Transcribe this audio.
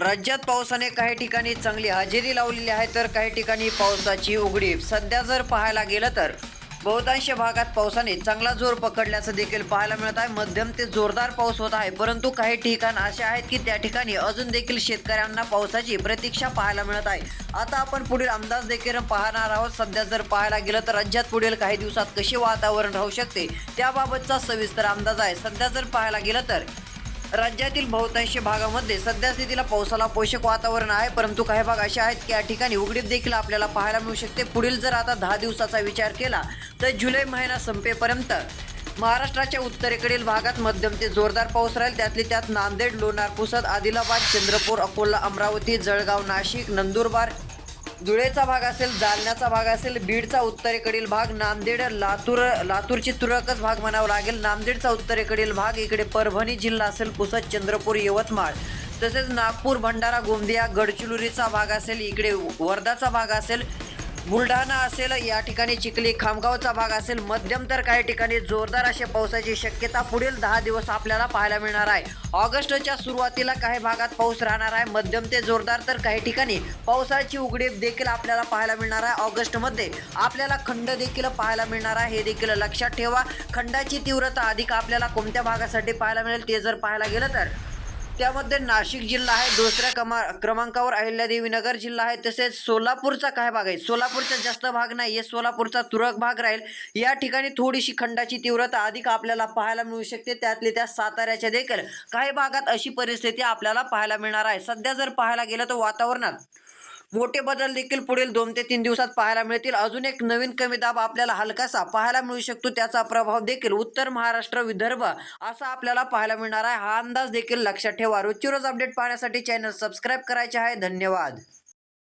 राज्यात पावसाने काही ठिकाणी चांगली हजेरी लावलेली आहे तर काही ठिकाणी पावसाची उघडीप सध्या जर पाहायला गेलं तर बहुतांश भागात पावसाने चांगला जोर पकडल्याचं देखील पाहायला मिळत आहे. मध्यम ते जोरदार पाऊस होत आहे परंतु काही ठिकाण असे आहेत की त्या ठिकाणी अजून देखील शेतकऱ्यांना पावसाची प्रतीक्षा पाहायला मिळत आहे. आता आपण पुढील अंदाज देखील पाहणार आहोत. सध्या जर पाहायला गेलं तर राज्यात पुढील काही दिवसात कसे वातावरण राहू शकते त्याबाबतचा सविस्तर अंदाज आहे. सध्या जर पाहायला गेलं तर राज्यातील बहुतांश भागामध्ये सध्या स्थितीला पावसाला पोषक वातावरण आहे परंतु काही भाग असे आहेत की या ठिकाणी उघडीप देखील आपल्याला पाहायला मिळू शकते. पुढील जर आता दहा दिवसाचा विचार केला तर जुलै महिना संपेपर्यंत महाराष्ट्राच्या उत्तरेकडील भागात मध्यम ते जोरदार पाऊस राहील. त्यातली त्यात नांदेड लोणार पुसद आदिलाबाद चंद्रपूर अकोला अमरावती जळगाव नाशिक नंदुरबार धुळेचा भाग असेल जालन्याचा भाग असेल बीडचा उत्तरेकडील भाग नांदेड लातूर लातूरची तुरळकच भाग म्हणावा लागेल. नांदेडचा उत्तरेकडील भाग इकडे परभणी जिल्हा असेल पुसद चंद्रपूर यवतमाळ. तसेच नागपूर भंडारा गोंदिया गडचिरोलीचा भाग असेल इकडे वर्धाचा भाग असेल बुलढाणा असेल या ठिकाणी चिखली खामगावचा भाग असेल मध्यम तर काही ठिकाणी जोरदार अशा पावसाची शक्यता पुढील दहा दिवस आपल्याला पाहायला मिळणार आहे. ऑगस्टच्या सुरुवातीला काही भागात पाऊस राहणार आहे मध्यम ते जोरदार तर काही ठिकाणी पावसाची उघडीप देखील आपल्याला पाहायला मिळणार आहे ऑगस्टमध्ये. आपल्याला खंड देखील पाहायला मिळणार आहे हे देखील लक्षात ठेवा. खंडाची तीव्रता अधिक आपल्याला कोणत्या भागासाठी पाहायला मिळेल ते जर पाहायला गेलं तर. त्यामध्ये नाशिक जिल्हा आहे दुसऱ्या कमा क्रमांकावर अहिल्यादेवीनगर जिल्हा आहे तसेच सोलापूरचा काय भाग आहे? सोलापूरचा जास्त भाग नाही आहे सोलापूरचा तुरळक भाग राहील. या ठिकाणी थोडीशी खंडाची तीव्रता अधिक आपल्याला पाहायला मिळू शकते. त्यातले त्या साताऱ्याच्या देखील काही भागात अशी परिस्थिती आपल्याला पाहायला मिळणार आहे. सध्या जर पाहायला गेलं तर वातावरणात मोठे बदल देखील पुढील दोन ते तीन दिवसात पाहायला मिळतील. अजून एक नवीन कमी दाब आपल्याला हलकासा पाहायला मिळू शकतो. त्याचा प्रभाव देखील उत्तर महाराष्ट्र विदर्भ असा आपल्याला पाहायला मिळणार आहे. हा अंदाज देखील लक्षात ठेवा. रोजची रोज अपडेट पाहण्यासाठी चॅनल सबस्क्राईब करायचे आहे. धन्यवाद.